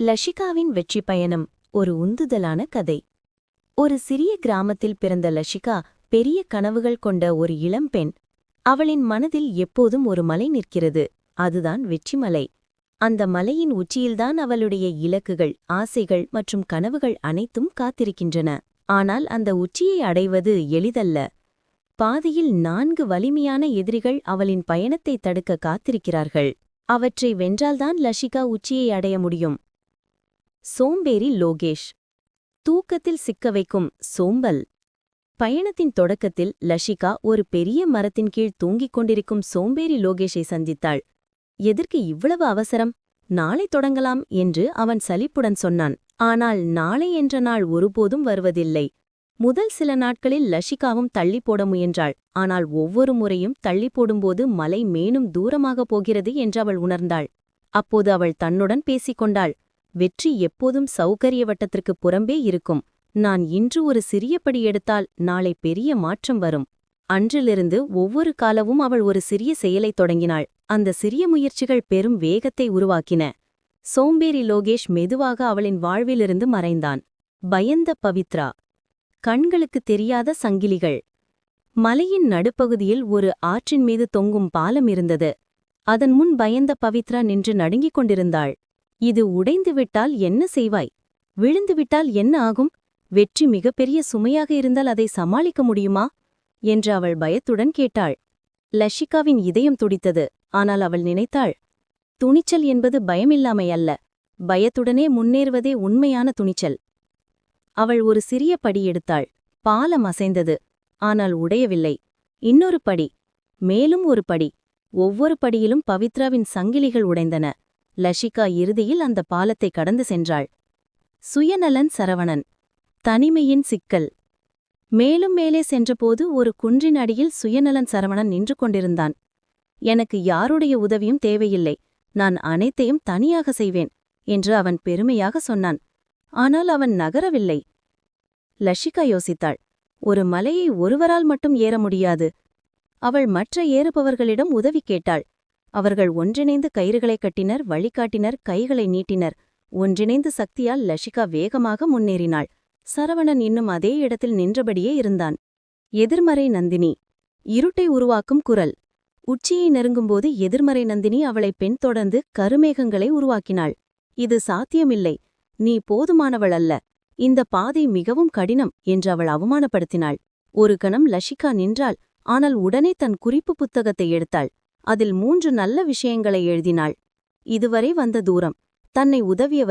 லஷிகாவின் வெற்றி பயணம் ஒரு உந்துதலான கதை. ஒரு சிறிய கிராமத்தில் பிறந்த லஷிகா பெரிய கனவுகள் கொண்ட ஒரு இளம்பெண் அவளின் மனதில் எப்போதும் ஒரு மலை நிற்கிறது. அதுதான் வெற்றிமலை. அந்த மலையின் உச்சியில்தான் அவளுடைய இலக்குகள் ஆசைகள் மற்றும் கனவுகள் அனைத்தும் காத்திருக்கின்றன. ஆனால் அந்த உச்சியை அடைவது எளிதல்ல. பாதையில் நான்கு வலிமையான எதிரிகள் அவளின் பயணத்தை தடுக்க காத்திருக்கிறார்கள். அவற்றை வென்றால்தான் லஷிகா உச்சியை அடைய முடியும். சோம்பேறி லோகேஷ். தூக்கத்தில் சிக்க வைக்கும் சோம்பல். பயணத்தின் தொடக்கத்தில் லஷிகா ஒரு பெரிய மரத்தின் கீழ் தூங்கிக் கொண்டிருக்கும் சோம்பேறி லோகேஷை சந்தித்தாள். எதற்கு இவ்வளவு அவசரம்? நாளை தொடங்கலாம் என்று அவன் சலிப்புடன் சொன்னான். ஆனால் நாளை என்ற நாள் ஒருபோதும் வருவதில்லை. முதல் சில நாட்களில் லஷிகாவும் தள்ளி போட முயன்றாள். ஆனால் ஒவ்வொரு முறையும் தள்ளி போடும்போது மலை மேலும் தூரமாகப் போகிறது என்று அவள் உணர்ந்தாள். அப்போது அவள் தன்னுடன் பேசிக் கொண்டாள். வெற்றி எப்போதும் சௌகரிய வட்டத்திற்குப் புறம்பே இருக்கும். நான் இன்று ஒரு சிறிய படி எடுத்தால் நாளை பெரிய மாற்றம் வரும். அன்றிலிருந்து ஒவ்வொரு காலமும் அவள் ஒரு சிறிய செயலைத் தொடங்கினாள். அந்த சிறிய முயற்சிகள் பெரும் வேகத்தை உருவாக்கின. சோம்பேறி லோகேஷ் மெதுவாக அவளின் வாழ்விலிருந்து மறைந்தான். பயந்த பவித்ரா. கண்களுக்கு தெரியாத சங்கிலிகள். மலையின் நடுப்பகுதியில் ஒரு ஆற்றின் மீது தொங்கும் பாலம் இருந்தது. அதன் முன் பயந்த பவித்ரா நின்று நடுங்கிக் கொண்டிருந்தாள். இது உடைந்துவிட்டால் என்ன செய்வாய்? விழுந்துவிட்டால் என்ன ஆகும்? வெற்றி மிகப்பெரிய சுமையாக இருந்தால் அதை சமாளிக்க முடியுமா? என்று அவள் பயத்துடன் கேட்டாள். லஷிகாவின் இதயம் துடித்தது. ஆனால் அவள் நினைத்தாள் துணிச்சல் என்பது பயமில்லாமை அல்ல. பயத்துடனே முன்னேறுவதே உண்மையான துணிச்சல். அவள் ஒரு சிறிய படி எடுத்தாள். பாலம் அசைந்தது. ஆனால் உடையவில்லை. இன்னொரு படி. மேலும் ஒரு படி. ஒவ்வொரு படியிலும் பவித்ராவின் சங்கிலிகள் உடைந்தன. லஷிகா இறுதியில் அந்த பாலத்தை கடந்து சென்றாள். சுயநலன் சரவணன். தனிமையின் சிக்கல். மேலும் மேலே சென்றபோது ஒரு குன்றின் அடியில் சுயநலன் சரவணன் நின்று கொண்டிருந்தான். எனக்கு யாருடைய உதவியும் தேவையில்லை. நான் அனைத்தையும் தனியாக செய்வேன் என்று அவன் பெருமையாக சொன்னான். ஆனால் அவன் நகரவில்லை. லஷிகா யோசித்தாள். ஒரு மலையை ஒருவரால் மட்டும் ஏற முடியாது. அவள் மற்ற ஏறுபவர்களிடம் உதவி கேட்டாள். அவர்கள் ஒன்றிணைந்து கயிறுகளை கட்டினர் வழிகாட்டினர் கைகளை நீட்டினர். ஒன்றிணைந்து சக்தியால் லஷிகா வேகமாக முன்னேறினாள். சரவணன் இன்னும் அதே இடத்தில் நின்றபடியே இருந்தான். எதிர்மறை நந்தினி. இருட்டை உருவாக்கும் குரல். உச்சியை நெருங்கும்போது எதிர்மறை நந்தினி அவளை பெண் தொடர்ந்து கருமேகங்களை உருவாக்கினாள். இது சாத்தியமில்லை. நீ போதுமானவள் அல்ல. இந்த பாதை மிகவும் கடினம் என்று அவள் அவமானப்படுத்தினாள். ஒரு கணம் லஷிகா நின்றாள். ஆனால் உடனே தன் குறிப்பு புத்தகத்தை எடுத்தாள். அதில் மூன்று நல்ல விஷயங்களை எழுதினாள். இதுவரை வந்த தூரம். தன்னை உதவியவர்